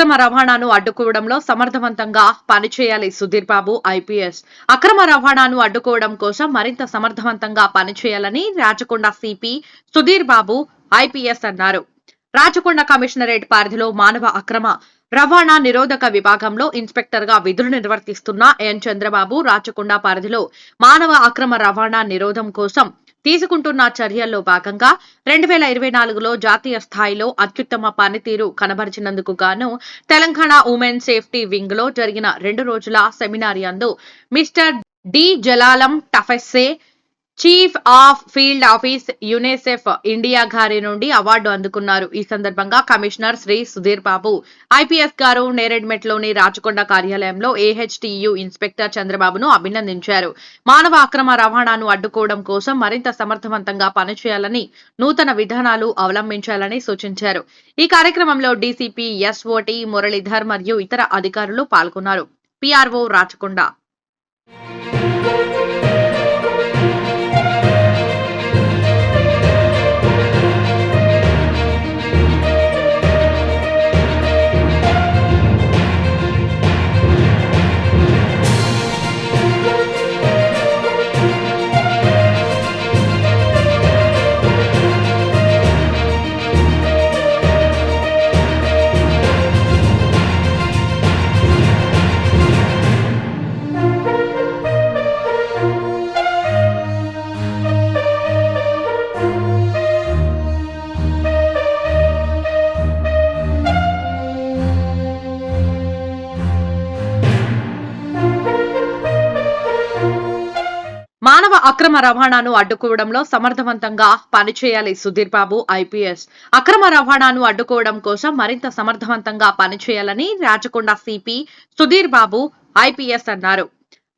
అక్రమ రవాణాను అడ్డుకోవడంలో సమర్థవంతంగా పనిచేయాలి సుధీర్ బాబు ఐపీఎస్. అక్రమ రవాణాను అడ్డుకోవడం కోసం మరింత సమర్థవంతంగా పనిచేయాలని రాచకొండ సిపి సుధీర్ బాబు ఐపీఎస్ అన్నారు. రాచకొండ కమిషనరేట్ పరిధిలో మానవ అక్రమ రవాణా నిరోధక విభాగంలో ఇన్స్పెక్టర్గా విధులు నిర్వర్తిస్తున్న ఎన్. చంద్రబాబు రాచకొండ పరిధిలో మానవ అక్రమ రవాణా నిరోధం కోసం తీసుకుంటున్న చర్యల్లో భాగంగా రెండు వేల ఇరవై నాలుగులో జాతీయ స్థాయిలో అత్యుత్తమ పనితీరు కనబరిచినందుకు గాను తెలంగాణ ఉమెన్ సేఫ్టీ వింగ్లో జరిగిన రెండు రోజుల సెమినార్ యందు mister D Zelalem Tafesse chief of field office UNICEF India గారి నుండి అవార్డు అందుకున్నారు. ఈ సందర్భంగా కమిషనర్ శ్రీ సుధీర్ బాబు ఐపీఎస్ గారు నేరెడ్మెట్లోని రాచకొండ కార్యాలయంలో ఏహెచ్టియు ఇన్స్పెక్టర్ చంద్రబాబును అభినందించారు. మానవ అక్రమ రవాణాను అడ్డుకోవడం కోసం మరింత సమర్థవంతంగా పనిచేయాలని నూతన విధానాలు అవలంబించాలని సూచించారు. ఈ కార్యక్రమంలో డీసీపీ ఎస్ఓటి మురళీధర్ మరియు ఇతర అధికారులు పాల్గొన్నారు. పిఆర్ఓ రాచకొండ. అక్రమ రవాణాను అడ్డుకోవడంలో సమర్థవంతంగా పనిచేయాలి సుధీర్ బాబు ఐపీఎస్. అక్రమ రవాణాను అడ్డుకోవడం కోసం మరింత సమర్థవంతంగా పనిచేయాలని రాచకొండ సిపి సుధీర్ బాబు ఐపీఎస్ అన్నారు.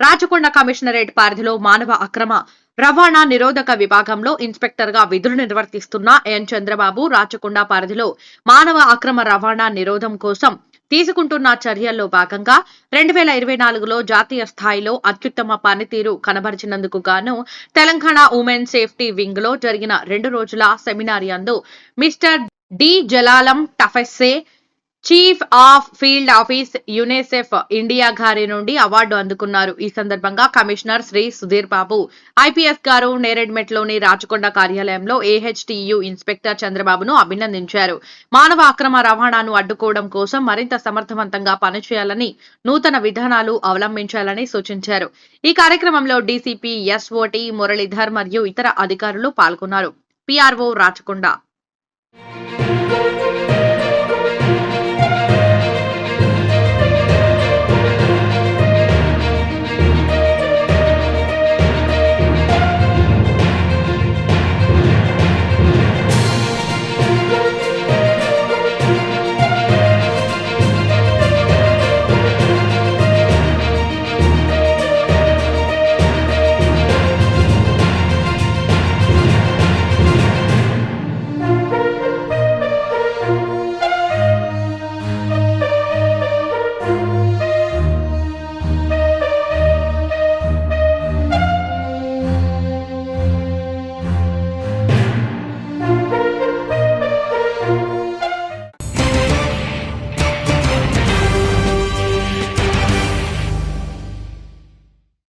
రాచకొండ కమిషనరేట్ పరిధిలో మానవ అక్రమ రవాణా నిరోధక విభాగంలో ఇన్స్పెక్టర్గా విధులు నిర్వర్తిస్తున్న ఎన్. చంద్రబాబు రాచకొండ పరిధిలో మానవ అక్రమ రవాణా నిరోధం కోసం తీసుకుంటున్న చర్యల్లో భాగంగా రెండు వేల ఇరవై నాలుగులో జాతీయ స్థాయిలో అత్యుత్తమ పనితీరు కనబరిచినందుకు గాను తెలంగాణ ఉమెన్ సేఫ్టీ వింగ్లో జరిగిన రెండు రోజుల సెమినార్ యందు mister D Zelalem Tafesse chief of field office UNICEF India గారి నుండి అవార్డు అందుకున్నారు. ఈ సందర్భంగా కమిషనర్ శ్రీ సుధీర్ బాబు ఐపీఎస్ గారు నేరెడ్మెట్లోని రాచకొండ కార్యాలయంలో ఏహెచ్టీయు ఇన్స్పెక్టర్ చంద్రబాబును అభినందించారు. మానవ అక్రమ రవాణాను అడ్డుకోవడం కోసం మరింత సమర్థవంతంగా పనిచేయాలని నూతన విధానాలు అవలంబించాలని సూచించారు. ఈ కార్యక్రమంలో డీసీపీ ఎస్ఓటి మురళీధర్ మరియు ఇతర అధికారులు పాల్గొన్నారు. పిఆర్ఓ రాచకొండ